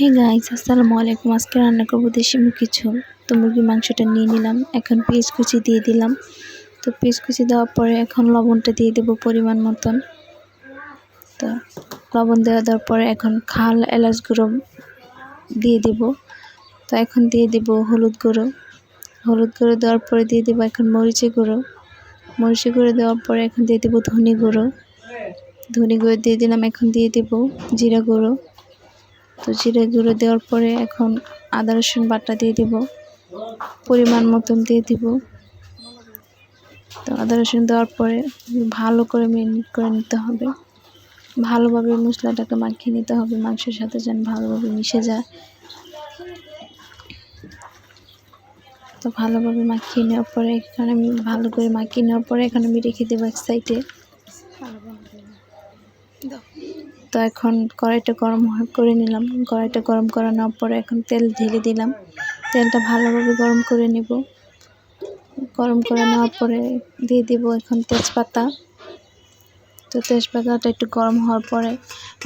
Hey guys আসসালামু আলাইকুম। আজকে রান্না করব দেশি মুরগি ঝোল। তো মুরগির মাংসটা নিয়ে নিলাম। এখন পেঁয়াজ কুচি দিয়ে দিলাম। তো পেঁয়াজ কুচি দেওয়ার পরে এখন লবণটা দিয়ে দেবো পরিমাণ মতন। তো লবণ দেওয়া দেওয়ার পরে এখন খাল, এলাচ গুঁড়ো দিয়ে দেব। তো এখন দিয়ে দেব হলুদ গুঁড়ো। হলুদ গুঁড়ো দেওয়ার পরে দিয়ে দেবো এখন মরিচে গুঁড়ো। মরিচে গুঁড়ো দেওয়ার পরে এখন দিয়ে দেবো ধনে গুঁড়ো। ধনে গুঁড়ো দিয়ে দিলাম। এখন দিয়ে দেবো জিরা গুঁড়ো। তো জিরে গুঁড়ো দেওয়ার পরে এখন আদা রসুন বাটা দিয়ে দিব, পরিমাণ মতন দিয়ে দিব। তো আদা রসুন দেওয়ার পরে ভালো করে মেরিনেট করে নিতে হবে। ভালোভাবে মশলাটাকে মাখিয়ে নিতে হবে, মাংসের সাথে যেন ভালোভাবে মিশে যায়। তো ভালোভাবে মাখিয়ে নেওয়ার পরে এখানে আমি, ভালো করে মাখিয়ে নেওয়ার পরে এখানে আমি রেখে দেবো এক সাইডে। তো এখন কড়াইটা গরম করে নিলাম। কড়াইটা গরম করে নেওয়ার পরে এখন তেল ঢেলে দিলাম। তেলটা ভালোভাবে গরম করে নেব। গরম করে নেওয়ার পরে দিয়ে দিব এখন তেজপাতা। তো তেজপাতাটা একটু গরম হওয়ার পরে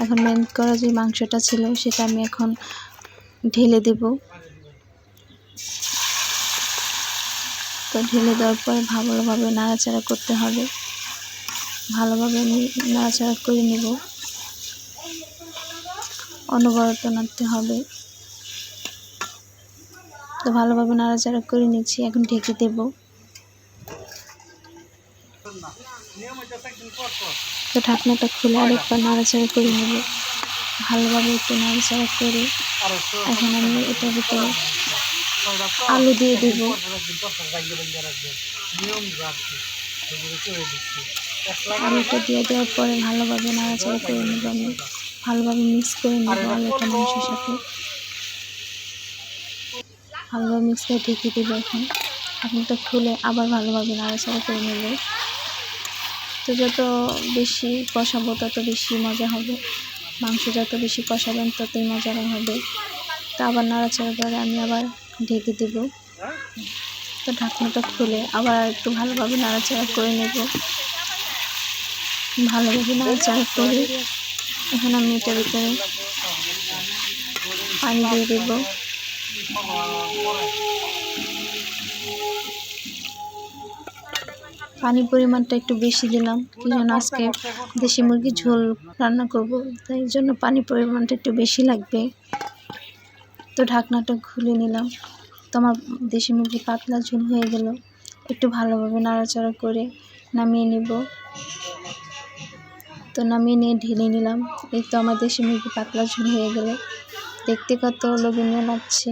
এখন ম্যারিনেট করা যে মাংসটা ছিল সেটা আমি এখন ঢেলে দেব। তো ঢেলে দেওয়ার পরে ভালোভাবে নাড়াচাড়া করতে হবে। ভালোভাবে নাড়াচাড়া করে নেব। অনবরত নাড়তে হবে। তো ভালোভাবে নাড়াচাড়া করে নিচ্ছি, এখন ঢেকে দেব। তো ঢাকনাটা খুলে আরেকবার নাড়াচাড়া করে নেব। ভালোভাবে একটু নাড়াচাড়া করে এখন আমি এটার ভিতরে আলু দিয়ে দেব। আলুটা দিয়ে দেওয়ার পরে ভালোভাবে নাড়াচাড়া করে নেব আমি। ভালোভাবে মিক্স করে নেব আলুটা মাংসের সাথে। ভালোভাবে মিক্স করে ঢেকে দেবো এখন। ঢাকনাটা খুলে আবার ভালোভাবে নাড়াচাড়া করে নেব। তো যত বেশি কষাবো তত বেশি মজা হবে। মাংস যত বেশি কষাবেন ততই মজা হবে। তো আবার নাড়াচাড়া করে আমি আবার ঢেকে দেব। তো ঢাকনাটা খুলে আবার একটু ভালোভাবে নাড়াচাড়া করে নেব। ভালোভাবে নাড়াচাড়া করে এখন আমি এটার ভিতরে পানি দিয়ে দেব। পানির পরিমাণটা একটু বেশি দিলাম, কি যেন আজকে দেশি মুরগির ঝোল রান্না করব, তাই জন্য পানির পরিমাণটা একটু বেশি লাগবে। তো ঢাকনাটা খুলে নিলাম। তো আমার দেশি মুরগি পাতলা ঝোল হয়ে গেল। একটু ভালোভাবে নাড়াচাড়া করে নামিয়ে নেব। তো নামিয়ে নিয়ে ঢেলে নিলাম। এই তো আমাদের সে মুরগি পাতলা ঝোল হয়ে গেলে। দেখতে কত লোভনীয় লাগছে।